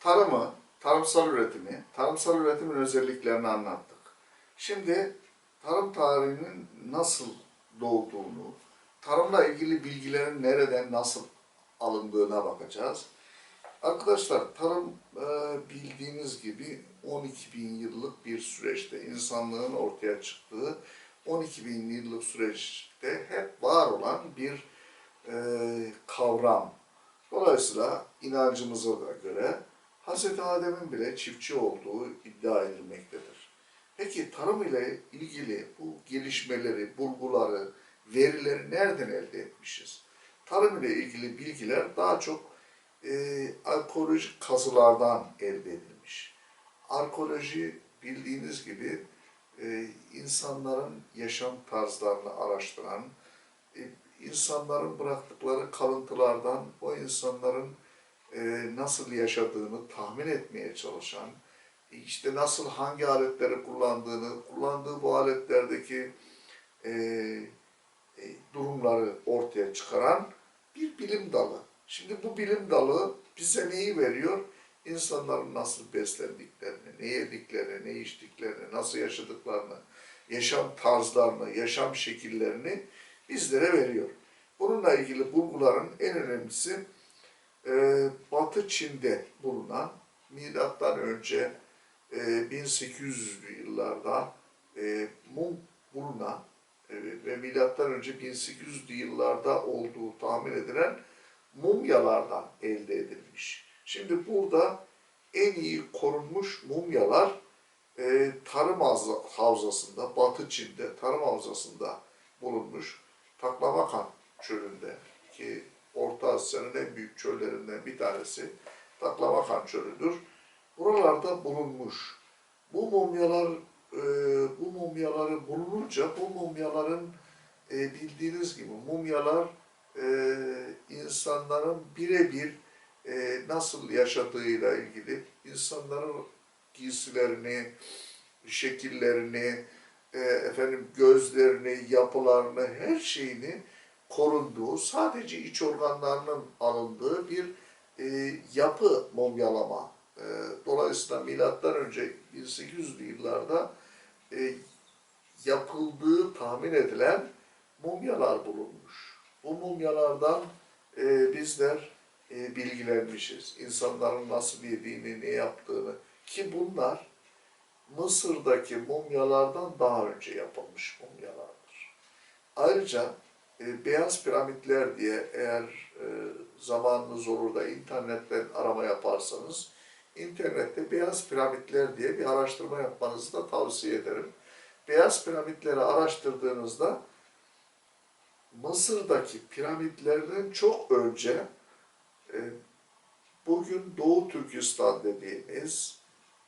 tarımı, tarımsal üretimi, tarımsal üretimin özelliklerini anlattık. Şimdi tarım tarihinin nasıl doğduğunu, tarımla ilgili bilgilerin nereden nasıl alındığına bakacağız. Arkadaşlar tarım e, bildiğiniz gibi 12 bin yıllık bir süreçte insanlığın ortaya çıktığı 12 bin yıllık süreçte hep var olan bir e, kavram. Dolayısıyla inancımıza da göre Hz. Adem'in bile çiftçi olduğu iddia edilmektedir. Peki tarım ile ilgili bu gelişmeleri, bulguları, verileri nereden elde etmişiz? Tarım ile ilgili bilgiler daha çok e, arkeolojik kazılardan elde edilmiş. Arkeoloji bildiğiniz gibi e, insanların yaşam tarzlarını araştıran, e, insanların bıraktıkları kalıntılardan o insanların nasıl yaşadığını tahmin etmeye çalışan, e, işte nasıl hangi aletleri kullandığını, kullandığı bu aletlerdeki e, e, durumları ortaya çıkaran bir bilim dalı. Şimdi bu bilim dalı bize neyi veriyor? İnsanların nasıl beslendiklerini, ne yediklerini, ne içtiklerini, nasıl yaşadıklarını, yaşam tarzlarını, yaşam şekillerini bizlere veriyor. Bununla ilgili bulguların en önemlisi e, Batı Çin'de bulunan milattan önce e, 1800'lü yıllarda e, mum bulunan e, ve milattan önce 1800'lü yıllarda olduğu tahmin edilen mumyalardan elde edilmiş. Şimdi burada en iyi korunmuş mumyalar e, tarım havza- havzasında, Batı Çin'de tarım havzasında bulunmuş. Taklamakan çölünde ki Orta Asya'nın en büyük çöllerinden bir tanesi Taklamakan çölüdür. Buralarda bulunmuş. Bu mumyalar e, bu mumyaları bulununca bu mumyaların e, bildiğiniz gibi mumyalar e, insanların birebir nasıl yaşadığıyla ilgili insanların giysilerini, şekillerini, efendim gözlerini, yapılarını, her şeyini korunduğu, sadece iç organlarının alındığı bir e, yapı mumyalama. E, dolayısıyla milattan önce 1800'lü yıllarda e, yapıldığı tahmin edilen mumyalar bulunmuş. Bu mumyalardan e, bizler e, bilgilenmişiz. İnsanların nasıl yediğini, ne yaptığını ki bunlar Mısır'daki mumyalardan daha önce yapılmış mumyalardır. Ayrıca e, beyaz piramitler diye eğer e, zamanınız olur da internetten arama yaparsanız internette beyaz piramitler diye bir araştırma yapmanızı da tavsiye ederim. Beyaz piramitleri araştırdığınızda Mısır'daki piramitlerden çok önce e, bugün Doğu Türkistan dediğimiz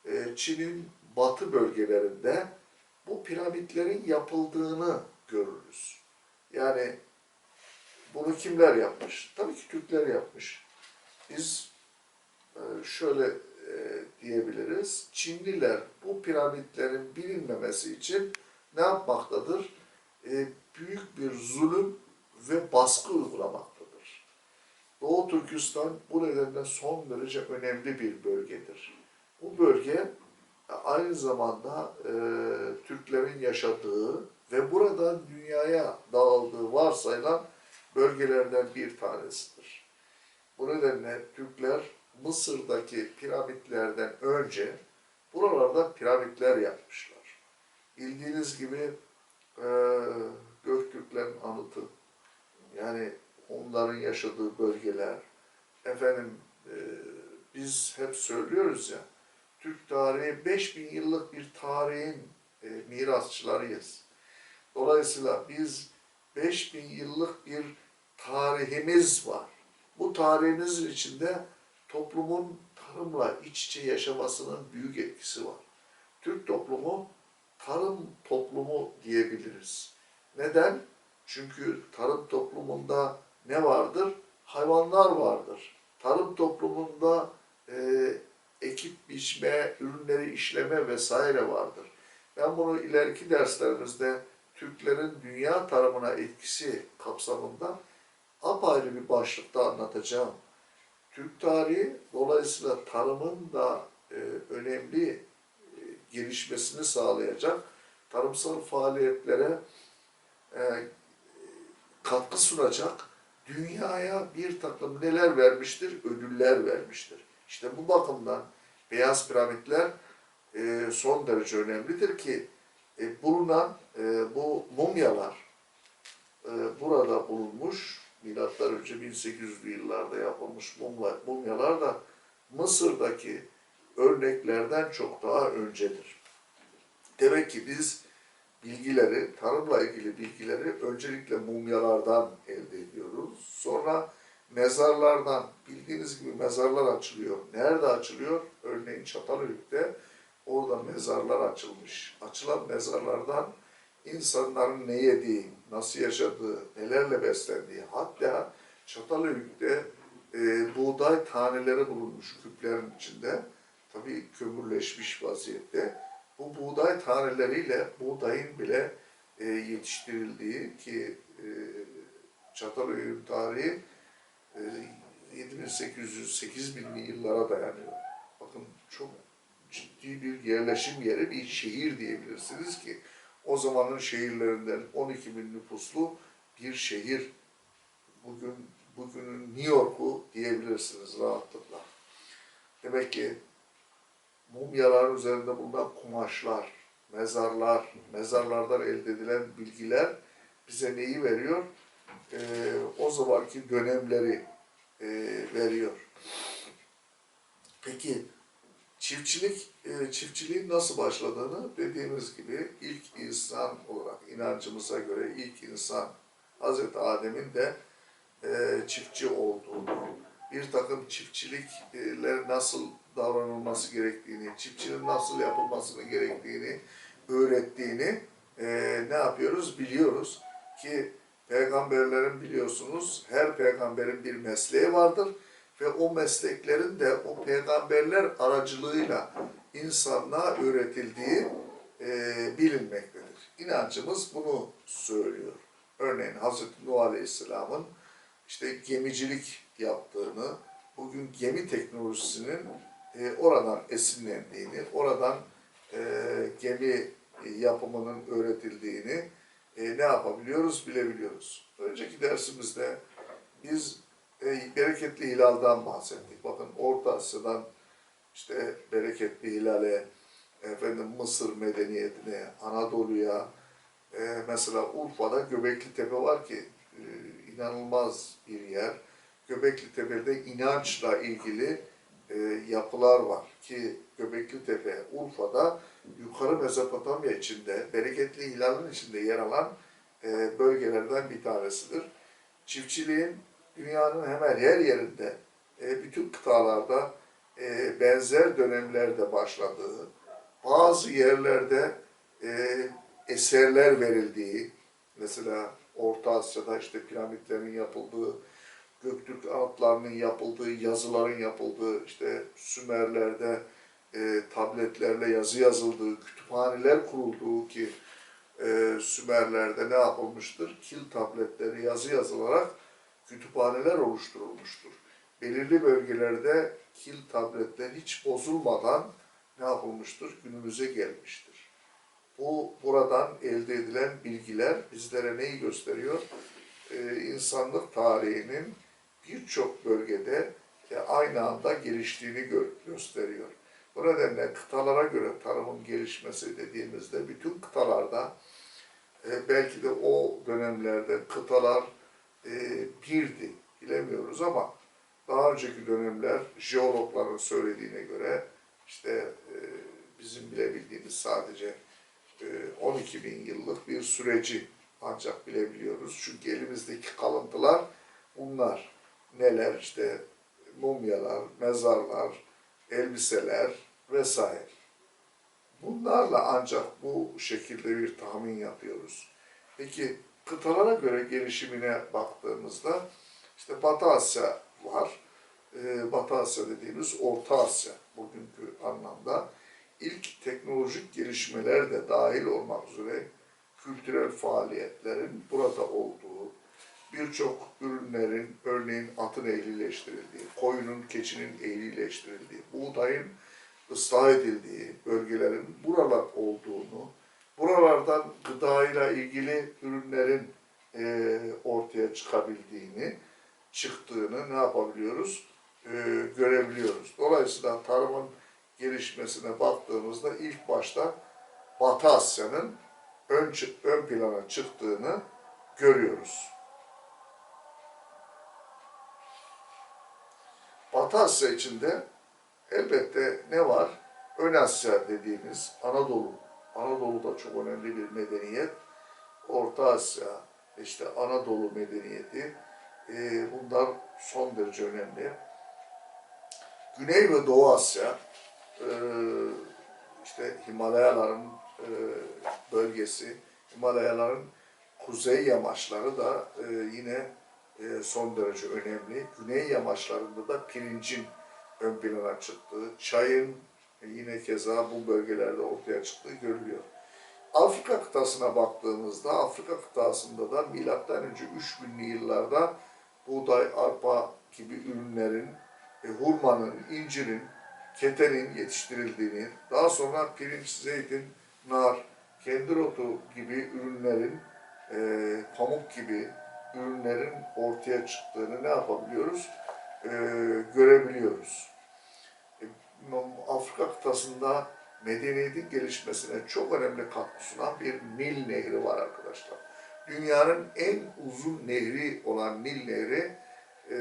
e, Çin'in batı bölgelerinde bu piramitlerin yapıldığını görürüz. Yani bunu kimler yapmış? Tabii ki Türkler yapmış. Biz e, şöyle e, diyebiliriz. Çinliler bu piramitlerin bilinmemesi için ne yapmaktadır? E, büyük bir zulüm ve baskı uygulamaktadır. Doğu Türkistan bu nedenle son derece önemli bir bölgedir. Bu bölge aynı zamanda e, Türklerin yaşadığı ve buradan dünyaya dağıldığı varsayılan bölgelerden bir tanesidir. Bu nedenle Türkler Mısır'daki piramitlerden önce buralarda piramitler yapmışlar. Bildiğiniz gibi e, Göktürklerin anıtı, yani onların yaşadığı bölgeler, efendim e, biz hep söylüyoruz ya, Türk tarihi 5000 yıllık bir tarihin e, mirasçılarıyız. Dolayısıyla biz 5000 yıllık bir tarihimiz var. Bu tarihimizin içinde toplumun tarımla iç içe yaşamasının büyük etkisi var. Türk toplumu tarım toplumu diyebiliriz. Neden? Çünkü tarım toplumunda ne vardır? Hayvanlar vardır. Tarım toplumunda e, ekip biçme, ürünleri işleme vesaire vardır. Ben bunu ileriki derslerimizde Türklerin dünya tarımına etkisi kapsamında apayrı bir başlıkta anlatacağım. Türk tarihi dolayısıyla tarımın da e, önemli e, gelişmesini sağlayacak tarımsal faaliyetlere e, katkı sunacak dünyaya bir takım neler vermiştir? Ödüller vermiştir. İşte bu bakımdan beyaz piramitler e, son derece önemlidir ki e, bulunan e, bu mumyalar e, burada bulunmuş milattan önce 1800'lü yıllarda yapılmış mumla, mumyalar da Mısır'daki örneklerden çok daha öncedir. Demek ki biz bilgileri, tarımla ilgili bilgileri öncelikle mumyalardan elde ediyoruz. Sonra mezarlardan, bildiğiniz gibi mezarlar açılıyor. Nerede açılıyor? Örneğin Çatalhöyük'te orada mezarlar açılmış. Açılan mezarlardan insanların ne yediği, nasıl yaşadığı, nelerle beslendiği, hatta Çatalhöyük'te e, buğday taneleri bulunmuş küplerin içinde. Tabii kömürleşmiş vaziyette. Bu buğday taneleriyle buğdayın bile e, yetiştirildiği ki e, Çatalhöyük'ün tarihi e, 7800-8000'li yıllara dayanıyor. Bakın çok ciddi bir yerleşim yeri, bir şehir diyebilirsiniz ki o zamanın şehirlerinden 12 bin nüfuslu bir şehir. Bugün bugünün New York'u diyebilirsiniz rahatlıkla. Demek ki mumyaların üzerinde bulunan kumaşlar, mezarlar, mezarlardan elde edilen bilgiler bize neyi veriyor? Ee, o zamanki dönemleri e, veriyor. Peki çiftçilik, e, çiftçiliğin nasıl başladığını dediğimiz gibi ilk insan olarak inancımıza göre ilk insan Hazreti Adem'in de e, çiftçi olduğunu, bir takım çiftçilikler nasıl davranılması gerektiğini, çiftçinin nasıl yapılmasını gerektiğini öğrettiğini e, ne yapıyoruz? Biliyoruz ki peygamberlerin biliyorsunuz her peygamberin bir mesleği vardır ve o mesleklerin de o peygamberler aracılığıyla insanlığa öğretildiği e, bilinmektedir. İnancımız bunu söylüyor. Örneğin Hazreti Nuh Aleyhisselam'ın işte gemicilik yaptığını, bugün gemi teknolojisinin e, oradan esinlendiğini, oradan e, gemi yapımının öğretildiğini e, ne yapabiliyoruz bilebiliyoruz. Önceki dersimizde biz e, bereketli hilaldan bahsettik. Bakın Orta Asya'dan işte bereketli hilale, efendim Mısır medeniyetine, Anadolu'ya, e, mesela Urfa'da Göbekli Tepe var ki e, inanılmaz bir yer. Göbekli Tepe'de inançla ilgili e, yapılar var ki Göbekli Tepe Urfa'da yukarı Mezopotamya içinde, bereketli hilalin içinde yer alan bölgelerden bir tanesidir. Çiftçiliğin dünyanın hemen her yerinde, e, bütün kıtalarda e, benzer dönemlerde başladığı, bazı yerlerde e, eserler verildiği, mesela Orta Asya'da işte piramitlerin yapıldığı, Göktürk anıtlarının yapıldığı, yazıların yapıldığı, işte Sümerler'de e, tabletlerle yazı yazıldığı, kütüphaneler kurulduğu ki e, Sümerler'de ne yapılmıştır? Kil tabletleri yazı yazılarak kütüphaneler oluşturulmuştur. Belirli bölgelerde kil tabletler hiç bozulmadan ne yapılmıştır? Günümüze gelmiştir. Bu buradan elde edilen bilgiler bizlere neyi gösteriyor? Ee, insanlık tarihinin birçok bölgede e, aynı anda geliştiğini gö gösteriyor. Bu nedenle kıtalara göre tarımın gelişmesi dediğimizde bütün kıtalarda e, belki de o dönemlerde kıtalar e, birdi bilemiyoruz ama daha önceki dönemler jeologların söylediğine göre işte e, bizim bilebildiğimiz sadece e, 12 bin yıllık bir süreci ancak bilebiliyoruz. Çünkü elimizdeki kalıntılar bunlar. Neler işte mumyalar, mezarlar, elbiseler vesaire. Bunlarla ancak bu şekilde bir tahmin yapıyoruz. Peki kıtalara göre gelişimine baktığımızda işte Batı Asya var. Ee, Batı Asya dediğimiz Orta Asya bugünkü anlamda ilk teknolojik gelişmeler de dahil olmak üzere kültürel faaliyetlerin burada olduğu, birçok ürünlerin örneğin atın ehlileştirildiği, koyunun, keçinin ehlileştirildiği, buğdayın ıslah edildiği bölgelerin buralar olduğunu, buralardan gıdayla ilgili ürünlerin e, ortaya çıkabildiğini, çıktığını ne yapabiliyoruz? E, görebiliyoruz. Dolayısıyla tarımın gelişmesine baktığımızda ilk başta Batı Asya'nın ön, ön plana çıktığını görüyoruz. Batı Asya içinde elbette ne var? Ön Asya dediğimiz Anadolu. Anadolu da çok önemli bir medeniyet. Orta Asya, işte Anadolu medeniyeti. e, bunlar son derece önemli. Güney ve Doğu Asya, e, işte Himalayaların e, bölgesi, Himalayaların kuzey yamaçları da e, yine e, son derece önemli. Güney yamaçlarında da pirincin ön plana çıktığı, çayın e, yine keza bu bölgelerde ortaya çıktığı görülüyor. Afrika kıtasına baktığımızda Afrika kıtasında da milattan önce 3000'li yıllarda buğday, arpa gibi ürünlerin, e, hurmanın, incirin, ketenin yetiştirildiğini, daha sonra pirinç, zeytin, nar, kendir otu gibi ürünlerin, e, pamuk gibi ürünlerin ortaya çıktığını ne yapabiliyoruz? E, görebiliyoruz. Afrika kıtasında medeniyetin gelişmesine çok önemli katkı sunan bir Nil Nehri var arkadaşlar. Dünyanın en uzun nehri olan Nil Nehri e,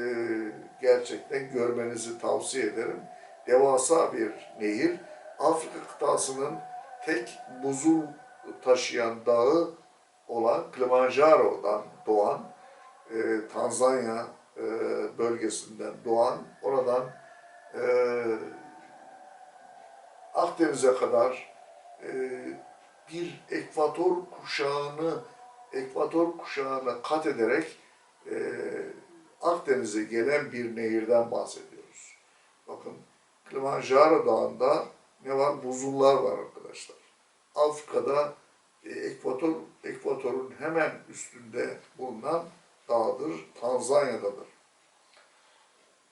gerçekten görmenizi tavsiye ederim. Devasa bir nehir. Afrika kıtasının tek buzul taşıyan dağı olan Kilimanjaro'dan doğan, e, Tanzanya e, bölgesinden doğan, oradan e, Akdeniz'e kadar e, bir ekvator kuşağını ekvator kuşağına kat ederek e, Akdeniz'e gelen bir nehirden bahsediyoruz. Bakın Kilimanjaro Dağı'nda ne var? Buzullar var arkadaşlar. Afrika'da e, ekvator, ekvatorun hemen üstünde bulunan dağdır. Tanzanya'dadır.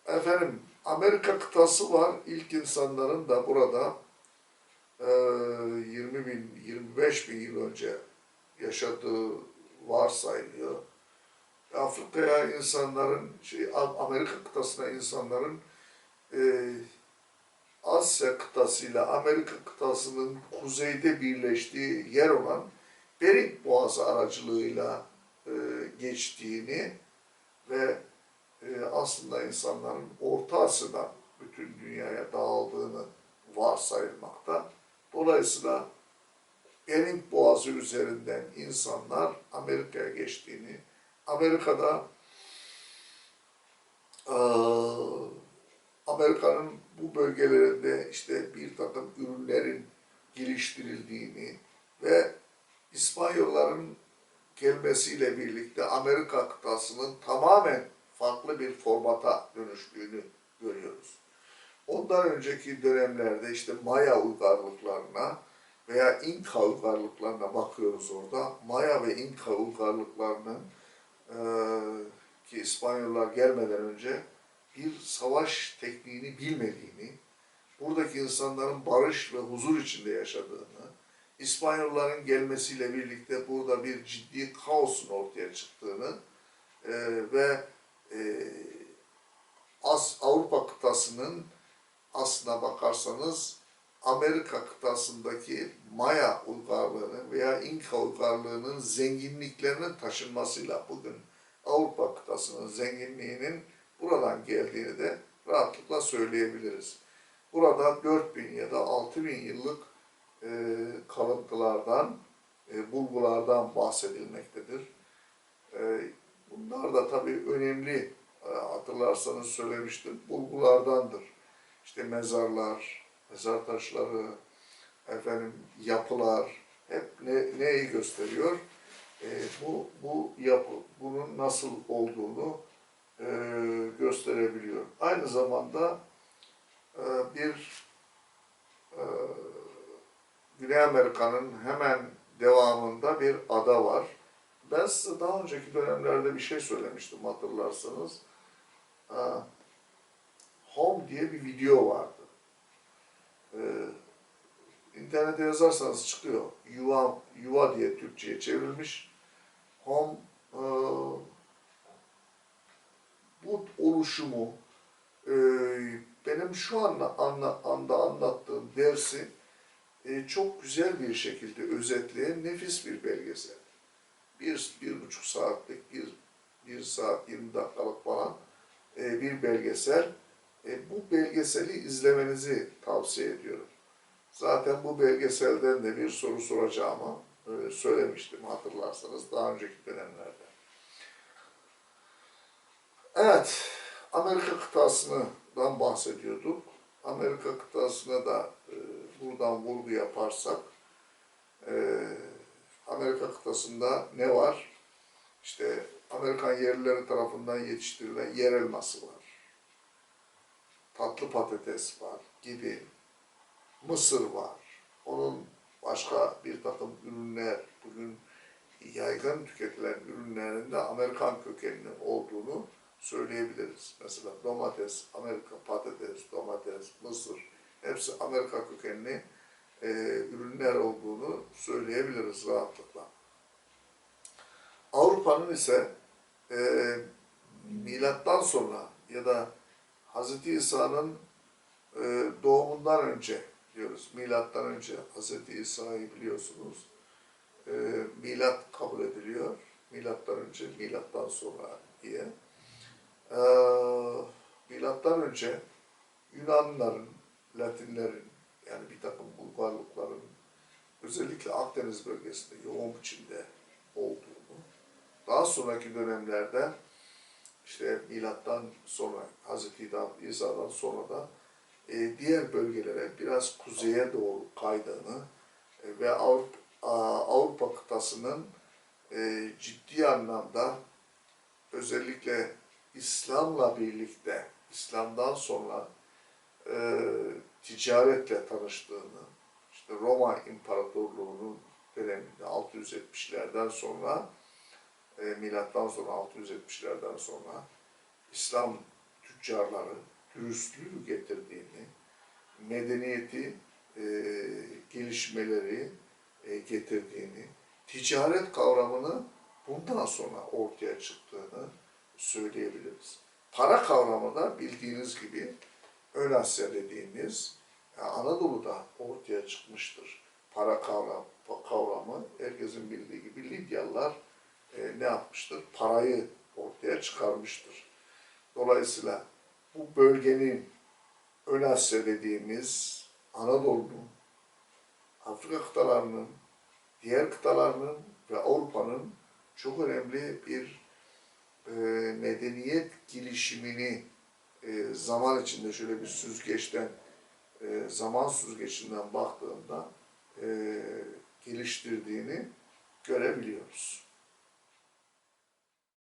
Efendim Amerika kıtası var. İlk insanların da burada 20 bin, 25 bin yıl önce yaşadığı varsayılıyor. Afrika'ya insanların, şey, Amerika kıtasına insanların e, Asya kıtasıyla Amerika kıtasının kuzeyde birleştiği yer olan Bering Boğazı aracılığıyla e, geçtiğini ve e, aslında insanların Orta Asya'dan bütün dünyaya dağıldığını varsayılmakta. Dolayısıyla Bering Boğazı üzerinden insanlar Amerika'ya geçtiğini, Amerika'da Amerika'nın bu bölgelerinde işte bir takım ürünlerin geliştirildiğini ve İspanyolların gelmesiyle birlikte Amerika kıtasının tamamen farklı bir formata dönüştüğünü görüyoruz. Ondan önceki dönemlerde işte Maya uygarlıklarına veya İnka uygarlıklarına bakıyoruz orada. Maya ve İnka uygarlıklarının eee, ki İspanyollar gelmeden önce bir savaş tekniğini bilmediğini, buradaki insanların barış ve huzur içinde yaşadığını, İspanyolların gelmesiyle birlikte burada bir ciddi kaosun ortaya çıktığını e, ve e, As, Avrupa kıtasının aslına bakarsanız Amerika kıtasındaki Maya uygarlığının veya İnka uygarlığının zenginliklerinin taşınmasıyla bugün Avrupa kıtasının zenginliğinin buradan geldiğini de rahatlıkla söyleyebiliriz. Burada 4000 ya da 6000 yıllık e, kalıntılardan, e, bulgulardan bahsedilmektedir. E, bunlar da tabii önemli, e, hatırlarsanız söylemiştim, bulgulardandır. İşte mezarlar, mezar taşları, efendim yapılar, hep ne, neyi gösteriyor? E, bu, bu yapı, bunun nasıl olduğunu e, gösterebiliyor. Aynı zamanda e, bir e, Güney Amerika'nın hemen devamında bir ada var. Ben size daha önceki dönemlerde bir şey söylemiştim hatırlarsanız. Aa, Home diye bir video vardı. Ee, internete yazarsanız çıkıyor. Yuva, yuva diye Türkçe'ye çevrilmiş. Home e, bu oluşumu e, benim şu anda anla, anda anlattığım dersi e, çok güzel bir şekilde özetleyen nefis bir belgesel. Bir, bir buçuk saatlik, bir, bir saat 20 dakikalık falan e, bir belgesel. E, bu belgeseli izlemenizi tavsiye ediyorum. Zaten bu belgeselden de bir soru soracağımı e, söylemiştim hatırlarsanız daha önceki dönemlerde. Evet, Amerika kıtasından bahsediyorduk. Amerika kıtasına da e, buradan vurgu yaparsak, e, Amerika kıtasında ne var? İşte Amerikan yerlileri tarafından yetiştirilen yer elması var. Tatlı patates var gibi. Mısır var. Onun başka bir takım ürünler, bugün yaygın tüketilen ürünlerin de Amerikan kökenli olduğunu söyleyebiliriz. Mesela domates, Amerika patates, domates, mısır hepsi Amerika kökenli e, ürünler olduğunu söyleyebiliriz rahatlıkla. Avrupa'nın ise e, milattan sonra ya da Hz. İsa'nın e, doğumundan önce diyoruz. Milattan önce Hz. İsa'yı biliyorsunuz. E, milat kabul ediliyor. Milattan önce, milattan sonra diye. E, milattan önce Yunanlıların, Latinlerin yani bir takım uygarlıkların özellikle Akdeniz bölgesinde yoğun biçimde olduğunu, daha sonraki dönemlerde işte milattan sonra Hazreti İsa- İsa'dan sonra da e, diğer bölgelere biraz kuzeye doğru kaydığını e, ve Avrupa, Avrupa kıtasının e, ciddi anlamda özellikle İslam'la birlikte, İslam'dan sonra e, ticaretle tanıştığını, işte Roma İmparatorluğu'nun döneminde 670'lerden sonra e, milattan sonra 670'lerden sonra İslam tüccarları dürüstlüğü getirdiğini, medeniyeti e, gelişmeleri e, getirdiğini, ticaret kavramını bundan sonra ortaya çıktığını söyleyebiliriz. Para kavramı da bildiğiniz gibi Ön Asya dediğimiz yani Anadolu'da ortaya çıkmıştır. Para kavram, kavramı herkesin bildiği gibi Lidyalılar e, ne yapmıştır? Parayı ortaya çıkarmıştır. Dolayısıyla bu bölgenin Ön Asya dediğimiz Anadolu'nun, Afrika kıtalarının, diğer kıtalarının ve Avrupa'nın çok önemli bir e, medeniyet gelişimini e, zaman içinde şöyle bir süzgeçten, e, zaman süzgecinden baktığında e, geliştirdiğini görebiliyoruz.